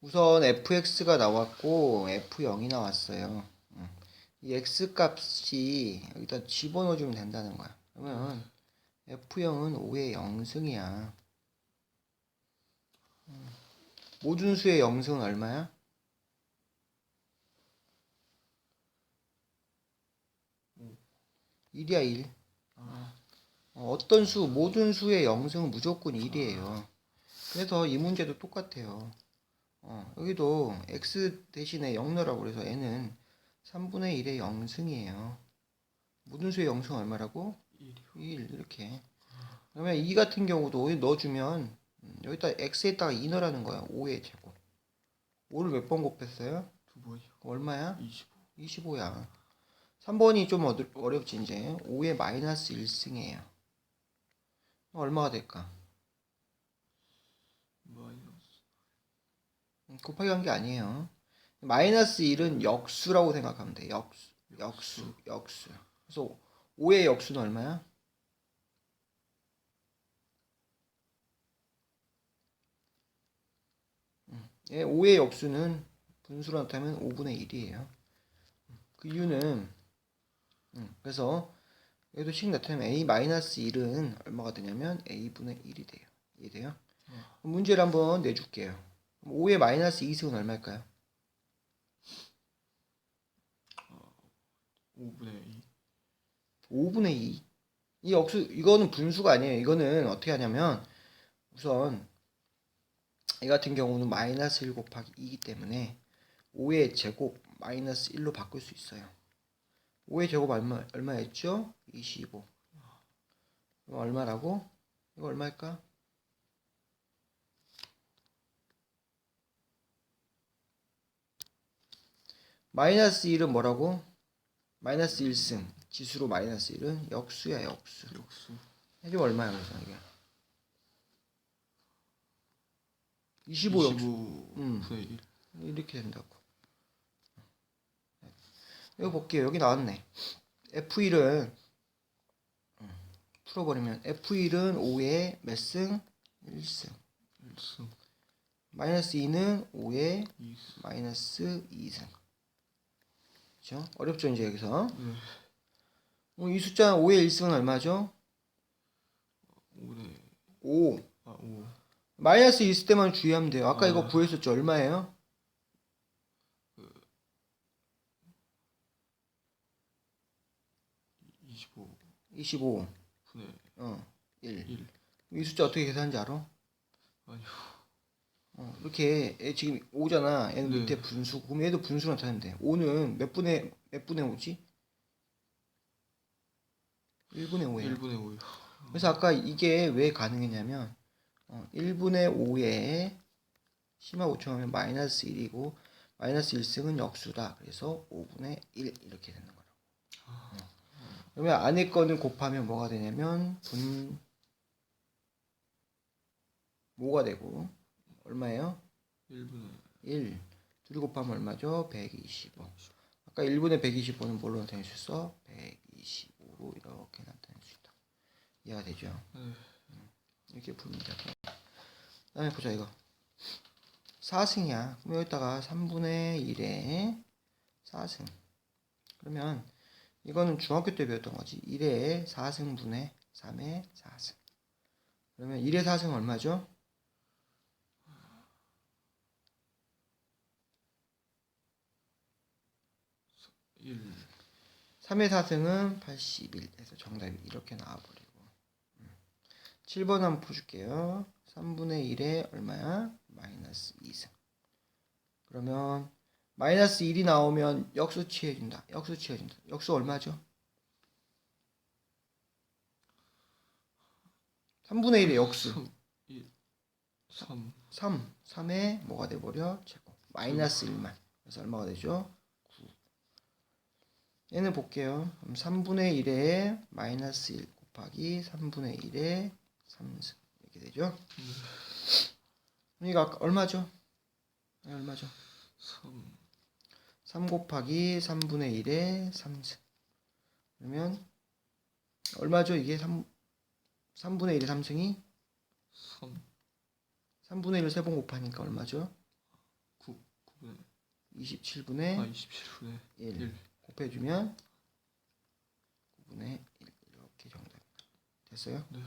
우선 fx가 나왔고 f0이 나왔어요. 음. 이 x 값이 여기다 집어넣어주면 된다는 거야. 그러면 f0은 5의 0승이야. 음. 모든 수의 0승은 얼마야? 일이야 1. 아, 어, 어떤 수, 모든 수의 0승은 무조건 1이에요. 그래서 이 문제도 똑같아요. 어, 여기도 x 대신에 0 넣으라고 그래서 n은 3분의 1의 0승이에요. 모든 수의 0승은 얼마라고? 1이요. 1 이렇게. 그러면 2 같은 경우도 여기 넣어주면 음, 여기다 x에다가 2 넣으라는 거야. 5의 제곱. 5를 몇 번 곱했어요? 두 번이요. 얼마야? 25. 25야. 3번이 좀 어렵지 이제. 5의 마이너스 1승이에요. 얼마가 될까? 마이너스. 음, 곱하기 한 게 아니에요. 마이너스 1은 역수라고 생각하면 돼. 역수, 역수, 역수. 그래서 5의 역수는 얼마야? 음, 예, 5의 역수는 분수로 나타내면 5분의 1이에요. 그 이유는 음, 그래서 여기도 식 나타내면 a 마이너스 1은 얼마가 되냐면 a분의 1이 돼요. 이해돼요? 그럼 문제를 한번 내줄게요. 5의 마이너스 2승은 얼마일까요? 5분의 2. 5분의 2. 이 역수 이거는 분수가 아니에요. 이거는 어떻게 하냐면 우선 이 같은 경우는 마이너스 1 곱하기 2이기 때문에 5의 제곱 마이너스 1로 바꿀 수 있어요. 5의 제곱 얼마 얼마였죠? 25. 그럼 얼마라고? 이거 얼마일까? 마이너스 1은 뭐라고? 마이너스 1승 지수로 마이너스 1은 역수야 역수 역수. 해주면 얼마야 그래서 이게 25 역수 음. 25분의 1. 이렇게 된다고 이거 볼게요 여기 나왔네 F1은 풀어버리면 F1은 5의 몇 승? 1승 1승. 마이너스 2는 5의 2승. 마이너스 2승 그죠? 어렵죠 이제 여기서 네. 어, 이 숫자 5의 1승은 얼마죠? 5네. 5 아, 5. 마이너스 있을 때만 주의하면 돼요. 아까 아. 이거 구했었죠. 얼마예요? 25. 25. 분의 어. 1. 1. 이 숫자 어떻게 계산하는지 알아? 이렇게 얘 지금 5잖아. 얘는 네. 밑에 분수. 그럼 얘도 분수로 나타내는데 5는 몇 분의 몇 분의 5지? 1분의 5예요. 1분의 5요. 그래서 아까 이게 왜 가능했냐면 어, 1분의 5에 심화 5천 하면 마이너스 1이고 마이너스 1승은 역수다. 그래서 5분의 1 이렇게 되는 거라고. 어. 그러면 안에 거는 곱하면 뭐가 되냐면 분 뭐가 되고 얼마예요? 1분의 1. 둘이 곱하면 얼마죠? 125. 아까 1분의 125는 뭘로 나타낼 수 있어? 125로 이렇게 나타낼 수 있다. 이해가 되죠? 네. 이렇게 풀면 되고 다음에 보자 이거 4승이야 그럼 여기다가 3분의 1에 4승 그러면 이거는 중학교 때 배웠던 거지 1에 4승분의 3의 4승 그러면 1의 4승 얼마죠? 1. 3의 4승은 81 해서 정답이 이렇게 나와버리고 7번 한번 풀어줄게요 3분의 1에 얼마야? 마이너스 2승 그러면 마이너스 1이 나오면 역수 취해준다 역수 취해준다 역수 얼마죠? 3분의 1의 역수 1. 3. 3 3에 뭐가 돼버려? 제곱 마이너스 1만 그래서 얼마가 되죠? 9 얘는 볼게요 그럼 3분의 1에 마이너스 1 곱하기 3분의 1에 3승 이렇게 되죠? 그러니까 아까 얼마죠? 네, 얼마죠? 3. 3 곱하기 3분의 1에 3승 그러면 얼마죠? 이게 3, 3분의 1의 3승이 3. 3분의 1을 3번 곱하니까 얼마죠? 27분의 아 27분의 1 1 곱해주면 9분의 1 이렇게 정답 됐어요? 네.